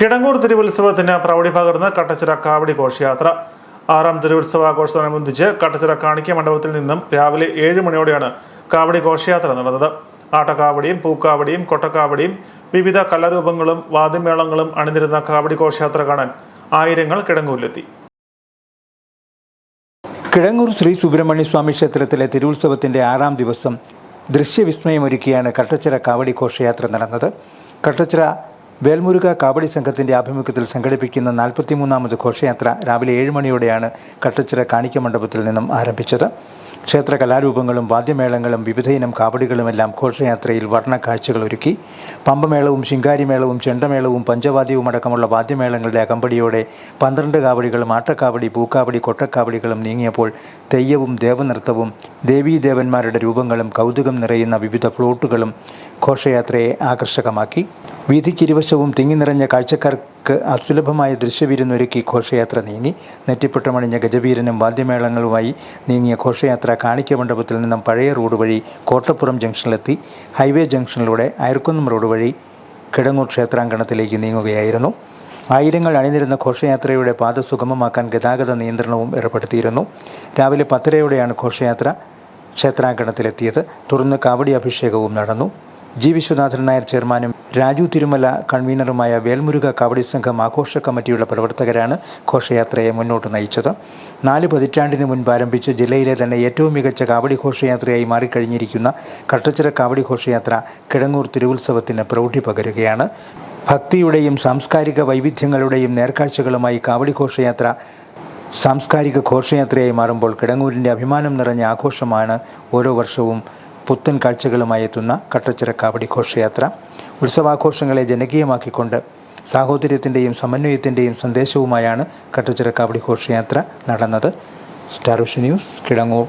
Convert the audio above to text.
കിടങ്ങൂർ തിരുവുത്സവത്തിന് പ്രൗഢി പകർന്ന് കട്ടച്ചിറ കാവടി ഘോഷയാത്ര. ആറാം തിരുവുത്സവാഘോഷത്തോടനുബന്ധിച്ച് കട്ടച്ചിറ കാണിക്ക മണ്ഡപത്തിൽ നിന്നും രാവിലെ ഏഴ് മണിയോടെയാണ് കാവടി ഘോഷയാത്ര നടന്നത്. ആട്ടക്കാവടിയും പൂക്കാവടിയും കൊട്ടക്കാവടിയും വിവിധ കലാരൂപങ്ങളും വാദ്യമേളങ്ങളും അണിനിരുന്ന കാവടി ഘോഷയാത്ര കാണാൻ ആയിരങ്ങൾ കിടങ്ങൂരിലെത്തി. കിടങ്ങൂർ ശ്രീ സുബ്രഹ്മണ്യ സ്വാമി ക്ഷേത്രത്തിലെ തിരുവുത്സവത്തിന്റെ ആറാം ദിവസം ദൃശ്യവിസ്മയമൊരുക്കിയാണ് കട്ടച്ചിറ കാവടി ഘോഷയാത്ര നടന്നത്. കട്ടച്ചിറ വേൽമുരുക കാവടി സംഘത്തിന്റെ ആഭിമുഖ്യത്തിൽ സംഘടിപ്പിക്കുന്ന നാൽപ്പത്തിമൂന്നാമത് ഘോഷയാത്ര രാവിലെ ഏഴ് മണിയോടെയാണ് കട്ടച്ചിറ കാണിക്ക മണ്ഡപത്തിൽ നിന്നും ആരംഭിച്ചത്. ക്ഷേത്ര കലാരൂപങ്ങളും വാദ്യമേളങ്ങളും വിവിധയിനം കാവടികളുമെല്ലാം ഘോഷയാത്രയിൽ വർണക്കാഴ്ചകൾ ഒരുക്കി. പമ്പമേളവും ശിങ്കാരിമേളവും ചെണ്ടമേളവും പഞ്ചവാദ്യവും അടക്കമുള്ള വാദ്യമേളങ്ങളുടെ അകമ്പടിയോടെ പന്ത്രണ്ട് കാവടികളും ആട്ടക്കാവടി പൂക്കാവടി കൊട്ടക്കാവടികളും നീങ്ങിയപ്പോൾ തെയ്യവും ദേവനൃത്തവും ദേവീദേവന്മാരുടെ രൂപങ്ങളും കൗതുകം നിറയുന്ന വിവിധ ഫ്ലോട്ടുകളും ഘോഷയാത്രയെ ആകർഷകമാക്കി. വീതിക്കിരുവശവും തിങ്ങി നിറഞ്ഞ കാഴ്ചക്കാർക്ക് അസുലഭമായ ദൃശ്യവിരുന്നൊരുക്കി ഘോഷയാത്ര നീങ്ങി. നെറ്റിപ്പട്ടമണിഞ്ഞ ഗജവീരനും വാദ്യമേളങ്ങളുമായി നീങ്ങിയ ഘോഷയാത്ര കാണിക്ക മണ്ഡപത്തിൽ നിന്നും പഴയ റോഡ് വഴി കോട്ടപ്പുറം ജംഗ്ഷനിലെത്തി. ഹൈവേ ജംഗ്ഷനിലൂടെ അയർക്കുന്നം റോഡ് വഴി കിടങ്ങൂർ ക്ഷേത്രാങ്കണത്തിലേക്ക് നീങ്ങുകയായിരുന്നു. ആയിരങ്ങൾ അണിനിരുന്ന ഘോഷയാത്രയുടെ പാത സുഗമമാക്കാൻ ഗതാഗത നിയന്ത്രണവും ഏർപ്പെടുത്തിയിരുന്നു. രാവിലെ പത്തരയോടെയാണ് ഘോഷയാത്ര ക്ഷേത്രാങ്കണത്തിലെത്തിയത്. തുടർന്ന് കാവടി അഭിഷേകവും നടന്നു. ജി വിശ്വനാഥൻ നായർ ചെയർമാനും രാജു തിരുമല കൺവീനറുമായ വേൽമുരുക കബഡി സംഘം ആഘോഷ കമ്മിറ്റിയുടെ പ്രവർത്തകരാണ് ഘോഷയാത്രയെ മുന്നോട്ട് നയിച്ചത്. നാല് പതിറ്റാണ്ടിന് മുൻപ് ആരംഭിച്ച് ജില്ലയിലെ തന്നെ ഏറ്റവും മികച്ച കാവടി ഘോഷയാത്രയായി മാറിക്കഴിഞ്ഞിരിക്കുന്ന കട്ടച്ചിറ കാവടി ഘോഷയാത്ര കിഴങ്ങൂർ തിരുവുത്സവത്തിന് പ്രൗഢി പകരുകയാണ് ഭക്തിയുടെയും സാംസ്കാരിക വൈവിധ്യങ്ങളുടെയും നേർക്കാഴ്ചകളുമായി കാവടി ഘോഷയാത്ര സാംസ്കാരിക ഘോഷയാത്രയായി മാറുമ്പോൾ കിടങ്ങൂരിന്റെ അഭിമാനം നിറഞ്ഞ ആഘോഷമാണ് ഓരോ വർഷവും പുത്തൻ കാഴ്ചകളുമായി എത്തുന്ന കട്ടച്ചിറ കാവടി ഘോഷയാത്ര. ഉത്സവാഘോഷങ്ങളെ ജനകീയമാക്കിക്കൊണ്ട് സാഹോദര്യത്തിന്റെയും സമന്വയത്തിന്റെയും സന്ദേശവുമായാണ് കട്ടുചിറക്കാവടി ഘോഷയാത്ര നടന്നത്. സ്റ്റാർ വിഷ ന്യൂസ് കിടങ്ങൂർ.